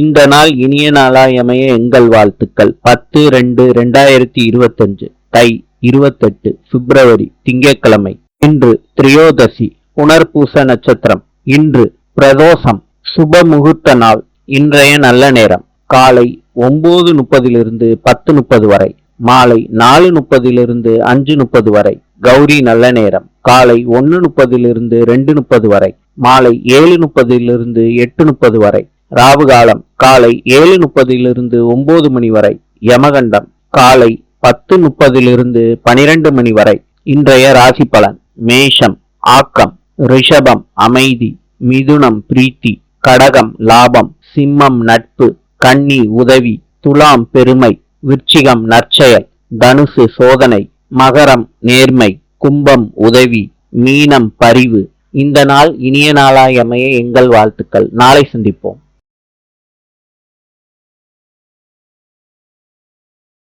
இந்த நாள் இனிய நாளாயமைய எங்கள் வாழ்த்துக்கள். பத்து ரெண்டு ரெண்டாயிரத்தி இருபத்தஞ்சு தை இருபத்தெட்டு பிப்ரவரி திங்கட்கிழமை. இன்று திரியோதசி புனர்பூச நட்சத்திரம். இன்று பிரதோஷம் சுப முகூர்த்த நாள் இன்றைய நல்ல நேரம். காலை ஒன்பது முப்பதிலிருந்து பத்து முப்பது வரை. மாலை நாலு முப்பதிலிருந்து அஞ்சு முப்பது வரை. கௌரி நல்ல நேரம். காலை ஒன்னு முப்பதிலிருந்து ரெண்டு முப்பது வரை. மாலை ஏழு முப்பதிலிருந்து எட்டு முப்பது வரை. ராவு காலம் காலை ஏழு முப்பதிலிருந்து ஒன்பது மணி வரை யமகண்டம் காலை பத்து முப்பதிலிருந்து பனிரெண்டு மணி வரை. இன்றைய ராசி பலன் மேஷம் ஆக்கம் ரிஷபம் அமைதி மிதுனம் பிரீத்தி கடகம் லாபம் சிம்மம் நட்பு கன்னி உதவி துலாம் பெருமை விருச்சிகம் நற்செயல் தனுசு சோதனை மகரம் நேர்மை கும்பம் உதவி மீனம் பரிவு. இந்த நாள் இனிய நாளாய் அமைய எங்கள் வாழ்த்துக்கள். நாளை சந்திப்போம்.